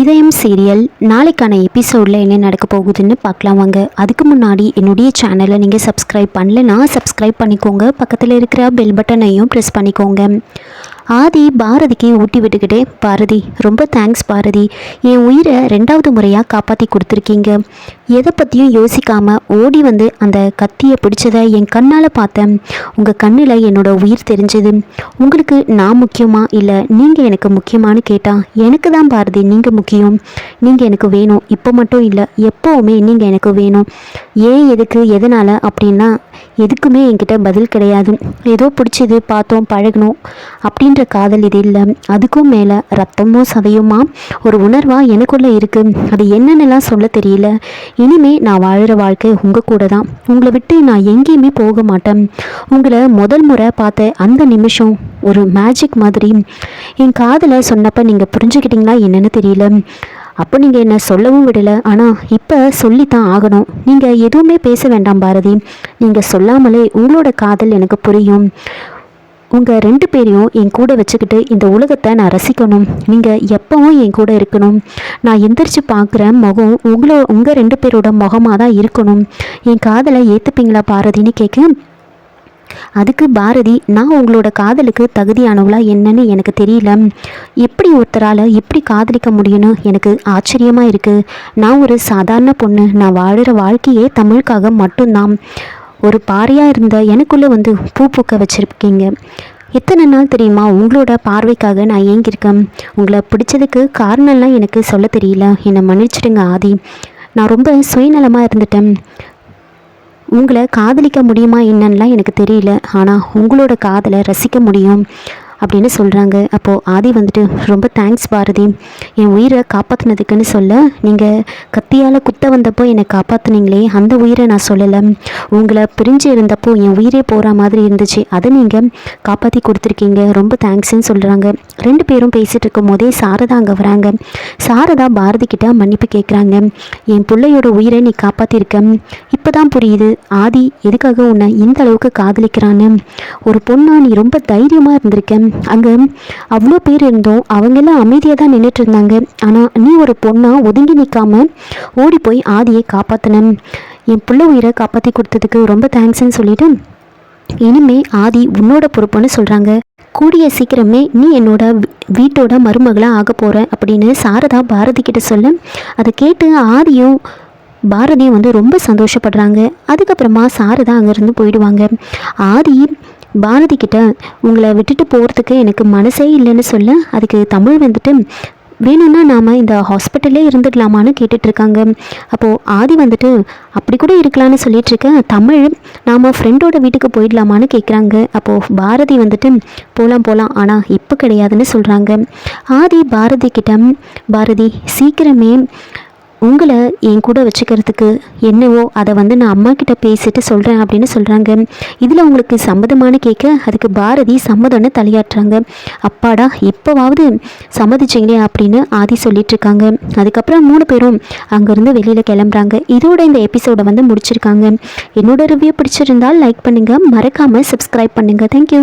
இதயம் சீரியல். நாளைக்கான எபிசோடில் என்ன நடக்க போகுதுன்னு பார்க்கலாம் வாங்க. அதுக்கு முன்னாடி என்னுடைய சேனலை நீங்கள் சப்ஸ்கிரைப் பண்ணலன்னா சப்ஸ்கிரைப் பண்ணிக்கோங்க. பக்கத்தில் இருக்கிற பெல் பட்டனையும் ப்ரெஸ் பண்ணிக்கோங்க. ஆதி பாரதிக்கு ஊட்டி விட்டுக்கிட்டே பாரதி ரொம்ப தேங்க்ஸ் பாரதி. என் உயிரை ரெண்டாவது முறையாக காப்பாற்றி கொடுத்துருக்கீங்க. எதை பற்றியும் யோசிக்காமல் ஓடி வந்து அந்த கத்தியை பிடிச்சதை என் கண்ணால் பார்த்தேன். உங்கள் கண்ணில் என்னோடய உயிர் தெரிஞ்சது. உங்களுக்கு நான் முக்கியமா இல்லை நீங்கள் எனக்கு முக்கியமானு கேட்டால் எனக்கு தான் பாரதி நீங்கள் முக்கியம். நீங்கள் எனக்கு வேணும் இப்போ மட்டும் இல்லை எப்போவுமே நீங்கள் எனக்கு வேணும். ஏன் எதுக்கு எதனால் அப்படின்னா எதுக்குமே என்கிட்ட பதில் கிடையாது. ஏதோ பிடிச்சது பார்த்தோம் பழகணும் அப்படின்ற காதல் இது இல்லை. அதுக்கும் மேலே ரத்தமும் சதையுமா? ஒரு உணர்வாக எனக்குள்ளே இருக்குது அது என்னென்னலாம் சொல்ல தெரியல. இனிமே நான் வாழ்கிற வாழ்க்கை உங்கள் கூட தான் உங்களை விட்டு நான் எங்கேயுமே போக மாட்டேன். உங்களை முதல் முறை பார்த்த அந்த நிமிஷம் ஒரு மேஜிக் மாதிரி. என் காதலை சொன்னப்போ நீங்கள் புரிஞ்சுக்கிட்டீங்களா என்னென்னு தெரியல. அப்போ நீங்கள் என்ன சொல்லவும் விடலை. ஆனால் இப்போ சொல்லித்தான் ஆகணும். நீங்கள் எதுவுமே பேச வேண்டாம் பாரதி. நீங்கள் சொல்லாமலே உங்களோட காதல் எனக்கு புரியும். உங்கள் ரெண்டு பேரையும் என் கூட வச்சுக்கிட்டு இந்த உலகத்தை நான் ரசிக்கணும். நீங்கள் எப்பவும் என் கூட இருக்கணும். நான் எந்திரிச்சு பார்க்குற முகம் உங்களோ உங்கள் ரெண்டு பேரோட முகமாக தான் இருக்கணும். என் காதலை ஏற்றுப்பீங்களா பாரதின்னு கேட்க அதுக்கு பாரதி நான் உங்களோட காதலுக்கு தகுதியானவளா என்னன்னு எனக்கு தெரியல. எப்படி ஒருத்தரால் எப்படி காதலிக்க முடியும்னு எனக்கு ஆச்சரியமாக இருக்குது நான் ஒரு சாதாரண பொண்ணு. நான் வாழ்கிற வாழ்க்கையே தமிழுக்காக மட்டும்தான். ஒரு பாறையாக இருந்த எனக்குள்ளே வந்து பூ பூக்க வச்சுருக்கீங்க. எத்தனை நாள் தெரியுமா உங்களோட பார்வைக்காக நான் ஏங்கியிருக்கேன். உங்களை பிடிச்சதுக்கு காரணம்லாம் எனக்கு சொல்ல தெரியல. என்னை மன்னிச்சிடுங்க ஆதி. நான் ரொம்ப சுயநலமாக இருந்துட்டேன். உங்களை காதலிக்க முடியுமா என்னன்னலாம் எனக்கு தெரியல. ஆனால் உங்களோட காதலை ரசிக்க முடியும். அப்படின்னு சொல்கிறாங்க அப்போது ஆதி வந்துட்டு ரொம்ப தேங்க்ஸ் பாரதி. என் உயிரை காப்பாற்றினதுக்குன்னு சொல்ல நீங்கள் கத்தியால் குத்த வந்தப்போ என்னை காப்பாற்றுனீங்களே அந்த உயிரை நான் சொல்லலை. உங்களை பிரிஞ்சு இருந்தப்போ என் உயிரே போகிற மாதிரி இருந்துச்சு. அதை நீங்கள் காப்பாற்றி கொடுத்துருக்கீங்க. ரொம்ப தேங்க்ஸ்ன்னு சொல்கிறாங்க ரெண்டு பேரும் பேசிகிட்டு இருக்கும் போதே சாரதா அங்கே வராங்க. சாரதா பாரதி கிட்ட மன்னிப்பு கேட்குறாங்க என் பிள்ளையோட உயிரை நீ காப்பாற்றிருக்க இப்போ தான் புரியுது. ஆதி எதுக்காக உன்னை இந்த அளவுக்கு காதலிக்கிறான்னு? ஒரு பொண்ணா நீ ரொம்ப தைரியமாக இருந்திருக்க. அங்கே அவ்வளோ பேர் இருந்தோம். அவங்கெல்லாம் அமைதியாக தான் நின்றுட்டு இருந்தாங்க ஆனால் நீ ஒரு பொண்ணாக ஒதுங்கி நிற்காம ஓடி போய் ஆதியை காப்பாற்றின என் பிள்ளை உயிரை காப்பாற்றி கொடுத்ததுக்கு ரொம்ப தேங்க்ஸ்ன்னு சொல்லிட்டு இனிமே ஆதி உன்னோட பொறுப்புன்னு சொல்கிறாங்க கூடிய சீக்கிரமே நீ என்னோட வீட்டோட மருமகளாக ஆக போகிற அப்படின்னு சாரதா பாரதி கிட்ட சொல்ல அதை கேட்டு ஆதியும் பாரதியும் வந்து ரொம்ப சந்தோஷப்படுறாங்க. அதுக்கப்புறமா சாரதா அங்கேருந்து போயிடுவாங்க. ஆதி பாரதி கிட்ட உங்களை விட்டுட்டு போகிறதுக்கு எனக்கு மனசே இல்லைன்னு சொல்ல அதுக்கு தமிழ் வந்துட்டு வேணும்னா நாம் இந்த ஹாஸ்பிட்டல்லே இருந்துடலாமான்னு கேட்டுட்ருக்காங்க. அப்போது ஆதி வந்துட்டு அப்படி கூட இருக்கலான்னு சொல்லிகிட்ருக்க தமிழ் நாம் ஃப்ரெண்டோட வீட்டுக்கு போயிடலாமான்னு கேட்குறாங்க அப்போது பாரதி வந்துட்டு போகலாம் போகலாம் ஆனால் இப்போ கிடையாதுன்னு சொல்கிறாங்க ஆதி பாரதி கிட்ட பாரதி சீக்கிரமே உங்களை என் கூட வச்சுக்கிறதுக்கு என்னவோ அதை வந்து நான் அம்மா கிட்ட பேசிட்டு சொல்கிறேன் அப்படின்னு சொல்கிறாங்க இதில் உங்களுக்கு சம்மதமான கேட்க அதுக்கு பாரதி சம்மதம்னு தலையாட்டுறாங்க. அப்பாடா எப்போவாவது சம்மதிச்சிங்களே அப்படின்னு ஆதி சொல்லிட்டு இருக்காங்க. அதுக்கப்புறம் மூணு பேரும் அங்கேருந்து வெளியில் கிளம்புறாங்க. இதோட இந்த எபிசோடை வந்து முடிச்சிருக்காங்க. என்னோட ரிவ்யூ பிடிச்சிருந்தால் லைக் பண்ணுங்கள் மறக்காமல் சப்ஸ்கிரைப் பண்ணுங்கள் தேங்க்யூ